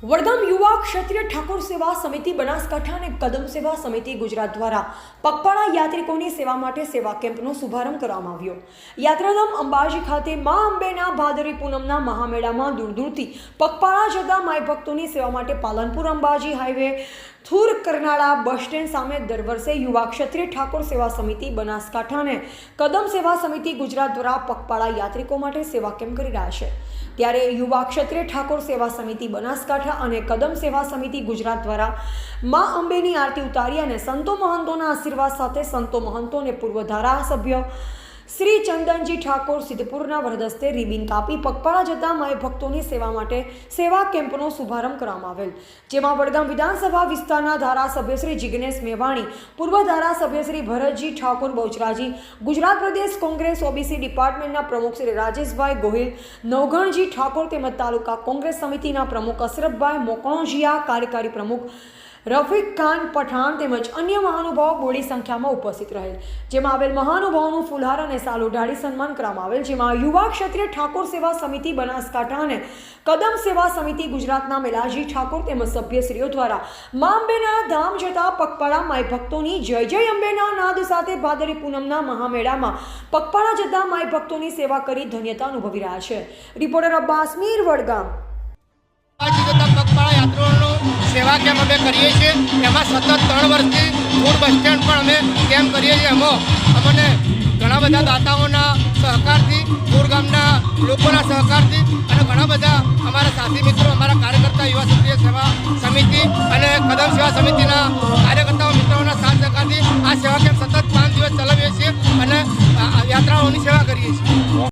વડગામ યુવા ક્ષત્રિય ઠાકોર સેવા સમિતિ, બનાસકાંઠા અને કદમ સેવા સમિતિ ગુજરાત દ્વારા પગપાળા યાત્રિકોની સેવા માટે સેવા કેમ્પનો શુભારંભ કરવામાં આવ્યો. યાત્રાધામ અંબાજી ખાતે મા અંબેના ભાદરી પૂનમના મહામેળામાં દૂર દૂરથી પગપાળા જતા માય ભક્તોની સેવા માટે Palanpur Ambaji highway Thur Karnala bus stand સામે દર વર્ષે યુવા ક્ષત્રિય ઠાકોર સેવા સમિતિ બનાસકાંઠા અને કદમ સેવા સમિતિ ગુજરાત દ્વારા પગપાળા યાત્રિકો માટે સેવા કેમ્પ કરી રહ્યા છે. ત્યારે યુવા ક્ષત્રિય ઠાકોર સેવા સમિતિ બનાસકાંઠા અને કદમ સેવા સમિતિ ગુજરાત દ્વારા મા અંબેની આરતી ઉતારી અને સંતો મહંતોના આશીર્વાદ સાથે સંતો મહંતો અને પૂર્વ ધારાસભ્ય શ્રી ચંદનજી ઠાકોર સિદ્ધપુરના વરદસ્તે રિબિન કાપી પગપાળા જતા માય ભક્તોની સેવા માટે સેવા કેમ્પનો શુભારંભ કરવામાં આવેલ, જેમાં વડગામ વિધાનસભા વિસ્તારના ધારાસભ્ય શ્રી જિગ્નેશ મેવાણી, પૂર્વ ધારાસભ્ય શ્રી ભરતજી ઠાકોર બહુચરાજી, ગુજરાત પ્રદેશ કોંગ્રેસ ઓબીસી ડિપાર્ટમેન્ટના પ્રમુખ શ્રી રાજેશભાઈ ગોહિલ નવઘણજી ઠાકોર તેમજ તાલુકા કોંગ્રેસ સમિતિના પ્રમુખ અશરફભાઈ મોકણોજીયા, કાર્યકારી પ્રમુખ રફીક ખાન પઠાણ તેમજ અન્ય મહાનુભાવો બોડી સંખ્યામાં ઉપસ્થિત રહેલ. જેમાં આવેલ મહાનુભાવોનું ફુલહાર અને સાલ ઉઢાડી સન્માન કરવામાં આવેલ. જેમાં યુવા ક્ષત્રિય ઠાકોર સેવા સમિતિ, બનાસકાંઠા અને કદમ સેવા સમિતિ, ગુજરાતના મેલાજી ઠાકોર તેમજ સભ્યશ્રીઓ દ્વારા મા અંબેના ધામ જતા પગપાળા માય ભક્તોની જય જય અંબેના નાદ સાથે ભાદરી પૂનમના મહામેળામાં પગપાળા જતા માય ભક્તોની સેવા કરી ધન્યતા અનુભવી રહ્યા છે. રિપોર્ટર અબ્બાસ મીર વડગામ. કેમ્પ અમે કરીએ છીએ. એમાં સતત ત્રણ વર્ષથી ફૂડ બસ સ્ટેન્ડ પણ અમે કેમ્પ કરીએ છીએ એમાં અમને ઘણા બધા દાતાઓના સહકારથી પૂર ગામના લોકોના સહકારથી અને ઘણા બધા અમારા સાથી મિત્રો, અમારા કાર્યકર્તા યુવા ક્ષત્રિય સેવા સમિતિ અને કદમ સેવા સમિતિના કાર્યકર્તાઓ મિત્રોના સાથ સહકારથી આ સેવા કેમ્પ સતત પાંચ દિવસ ચલાવીએ છીએ અને યાત્રાઓની સેવા કરીએ છીએ.